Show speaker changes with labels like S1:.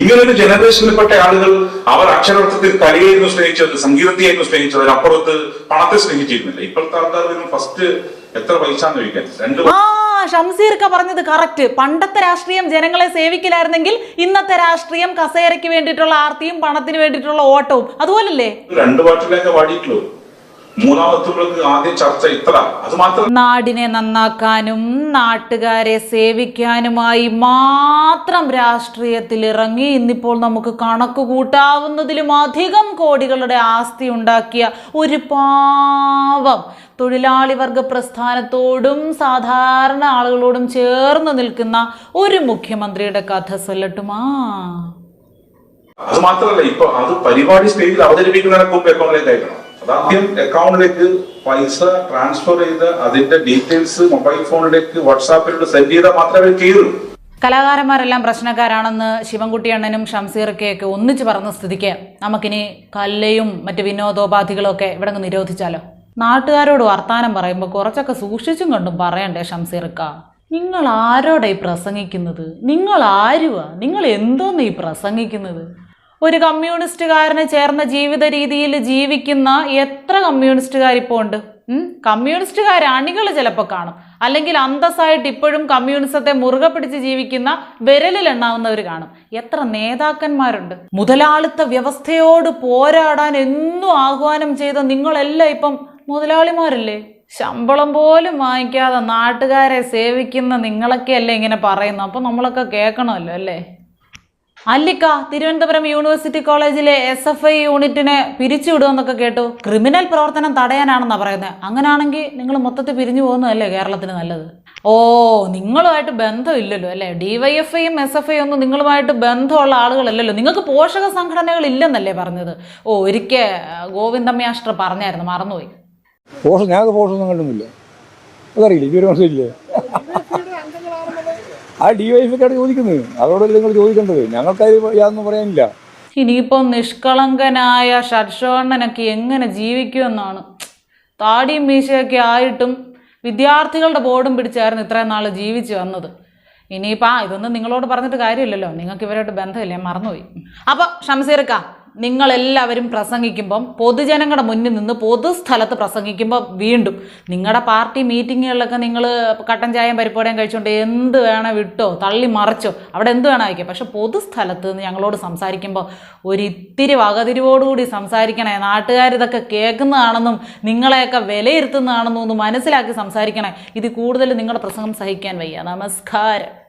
S1: ഇങ്ങനൊരു ജനറേഷനിൽപ്പെട്ട ആളുകൾ അവർ അക്ഷരാർത്ഥത്തിൽ കലയായിരുന്നു സ്നേഹിച്ചത് സംഗീതത്തെയായിരുന്നു സ്നേഹിച്ചത് അതിനപ്പുറത്ത് പണത്തെ സ്നേഹിച്ചിരുന്നില്ല. ഇപ്പോഴത്തെ ആൾക്കാർ ഫസ്റ്റ് എത്ര പൈസ ചോദിക്കാൻ? രണ്ട്
S2: ഷംസീർക്ക പറഞ്ഞത് കറക്റ്റ് പണ്ടത്തെ രാഷ്ട്രീയം ജനങ്ങളെ സേവിക്കില്ലായിരുന്നെങ്കിൽ ഇന്നത്തെ രാഷ്ട്രീയം കസേരയ്ക്ക് വേണ്ടിയിട്ടുള്ള ആർത്തിയും പണത്തിന് വേണ്ടിയിട്ടുള്ള ഓട്ടവും. അതുപോലല്ലേ?
S1: രണ്ട് പാട്ടിലൊക്കെ പാടിയിട്ടുള്ളൂ.
S2: നാടിനെ നന്നാക്കാനും നാട്ടുകാരെ സേവിക്കാനുമായി മാത്രം രാഷ്ട്രീയത്തിൽ ഇറങ്ങി ഇന്നിപ്പോൾ നമുക്ക് കണക്ക് കൂട്ടാവുന്നതിലും അധികം കോടികളുടെ ആസ്തി ഉണ്ടാക്കിയ ഒരു പാവം തൊഴിലാളി വർഗ പ്രസ്ഥാനത്തോടും സാധാരണ ആളുകളോടും ചേർന്ന് നിൽക്കുന്ന ഒരു മുഖ്യമന്ത്രിയുടെ കഥ സൊല്ലട്ടുമാ?
S1: അത് മാത്രമല്ല ഇപ്പൊ അത് പരിപാടി സ്റ്റേജിൽ അവതരിപ്പിക്കുന്നതിനൊക്കെ മുമ്പ് അക്കൗണ്ടിലേക്ക് അയക്കണം അതാദ്യം അക്കൗണ്ടിലേക്ക് പൈസ ട്രാൻസ്ഫർ ചെയ്ത് അതിന്റെ ഡീറ്റെയിൽസ് മൊബൈൽ ഫോണിലേക്ക് വാട്സാപ്പിലൂടെ സെൻഡ് ചെയ്താൽ മാത്രമേ അവർ
S2: കലാകാരന്മാരെല്ലാം പ്രശ്നക്കാരാണെന്ന് ശിവൻകുട്ടി അണ്ണനും ഷംസീർക്കയൊക്കെ ഒന്നിച്ച് പറഞ്ഞ സ്ഥിതിക്ക് നമുക്കിനി കല്ലയും മറ്റ് വിനോദോപാധികളും ഒക്കെ ഇവിടെ നിരോധിച്ചാലോ? നാട്ടുകാരോട് വർത്താനം പറയുമ്പോൾ കുറച്ചൊക്കെ സൂക്ഷിച്ചും കണ്ടും പറയണ്ടേ ഷംസീർക്ക നിങ്ങൾ ആരോടെ ഈ പ്രസംഗിക്കുന്നത്? നിങ്ങൾ ആരുവാ നിങ്ങൾ എന്തോന്ന് ഈ പ്രസംഗിക്കുന്നത്? ഒരു കമ്മ്യൂണിസ്റ്റുകാരന് ചേർന്ന ജീവിത രീതിയിൽ ജീവിക്കുന്ന എത്ര കമ്മ്യൂണിസ്റ്റുകാർ ഇപ്പോൾ ഉണ്ട്? കമ്മ്യൂണിസ്റ്റുകാർ അണികൾ ചിലപ്പോൾ കാണും. അല്ലെങ്കിൽ അന്തസ്സായിട്ട് ഇപ്പോഴും കമ്മ്യൂണിസത്തെ മുറുകെ പിടിച്ച് ജീവിക്കുന്ന വിരലിൽ എണ്ണാവുന്നവർ കാണും. എത്ര നേതാക്കന്മാരുണ്ട്? മുതലാളിത്ത വ്യവസ്ഥയോട് പോരാടാൻ എന്നും ആഹ്വാനം ചെയ്ത നിങ്ങളെല്ലാം ഇപ്പം മുതലാളിമാരല്ലേ? ശമ്പളം പോലും വാങ്ങിക്കാതെ നാട്ടുകാരെ സേവിക്കുന്ന നിങ്ങളൊക്കെ അല്ലേ ഇങ്ങനെ പറയുന്നു അപ്പം നമ്മളൊക്കെ കേൾക്കണമല്ലോ അല്ലേ? അല്ലിക്ക തിരുവനന്തപുരം യൂണിവേഴ്സിറ്റി കോളേജിലെ എസ് എഫ് ഐ യൂണിറ്റിനെ പിരിച്ചുവിടുമെന്നൊക്കെ കേട്ടു. ക്രിമിനൽ പ്രവർത്തനം തടയാനാണെന്നാണ് പറയുന്നത് അങ്ങനെയാണെങ്കിൽ നിങ്ങൾ മൊത്തത്തിൽ പിരിഞ്ഞു പോകുന്നതല്ലേ കേരളത്തിന് നല്ലത്? ഓ നിങ്ങളുമായിട്ട് ബന്ധമില്ലല്ലോ അല്ലേ? ഡിവൈഎഫ് ഐയും എസ് എഫ് ഐ ഒന്നും നിങ്ങളുമായിട്ട് ബന്ധമുള്ള ആളുകളല്ലല്ലോ. നിങ്ങൾക്ക് പോഷക സംഘടനകൾ ഇല്ലെന്നല്ലേ പറഞ്ഞത്. ഓ ഒരിക്കൽ ഗോവിന്ദമ്മയാഷ്ട്ര പറഞ്ഞായിരുന്നു. മറന്നുപോയി.
S3: പോഷൻ ഞാൻ പോഷൊന്നും കണ്ടുന്നില്ല അതറിയില്ല? ഇതുവരെ മനസ്സിലില്ലേ ആ ഡി വൈഫൊക്കെയാണ് ചോദിക്കുന്നത്. അവരോടല്ലേ നിങ്ങൾ ചോദിക്കേണ്ടത്? ഞങ്ങൾക്കത് യാതൊന്നും പറയാനില്ല.
S2: ഇനിയിപ്പം നിഷ്കളങ്കനായ ഷഡ്ഷോണ്ണനൊക്കെ എങ്ങനെ ജീവിക്കുമെന്നാണ്. താടിയും മീശയൊക്കെ ആയിട്ടും വിദ്യാർത്ഥികളുടെ ബോർഡും പിടിച്ചായിരുന്നു ഇത്രയും നാൾ ജീവിച്ചു വന്നത്. ഇനിയിപ്പോൾ ആ ഇതൊന്നും നിങ്ങളോട് പറഞ്ഞിട്ട് കാര്യമില്ലല്ലോ. നിങ്ങൾക്ക് ഇവരായിട്ട് ബന്ധമില്ലേ. മറന്നുപോയി. അപ്പോൾ ഷംസീർക്ക നിങ്ങളെല്ലാവരും പ്രസംഗിക്കുമ്പം പൊതുജനങ്ങളുടെ മുന്നിൽ നിന്ന് പൊതുസ്ഥലത്ത് പ്രസംഗിക്കുമ്പോൾ വീണ്ടും നിങ്ങളുടെ പാർട്ടി മീറ്റിങ്ങുകളിലൊക്കെ നിങ്ങൾ കട്ടൻ ചായയും പരിപ്പോടയും കഴിച്ചുകൊണ്ട് എന്ത് വേണം വിട്ടോ തള്ളി മറിച്ചോ അവിടെ എന്ത് വേണം അയക്കാം പക്ഷെ പൊതുസ്ഥലത്ത് നിന്ന് ഞങ്ങളോട് സംസാരിക്കുമ്പോൾ ഒരിത്തിരി വകതിരിവോടുകൂടി സംസാരിക്കണേ നാട്ടുകാർ ഇതൊക്കെ കേൾക്കുന്നതാണെന്നും നിങ്ങളെയൊക്കെ വിലയിരുത്തുന്നതാണെന്നും ഒന്ന് മനസ്സിലാക്കി സംസാരിക്കണേ. ഇത് കൂടുതൽ നിങ്ങളുടെ പ്രസംഗം സഹിക്കാൻ വയ്യ. നമസ്കാരം.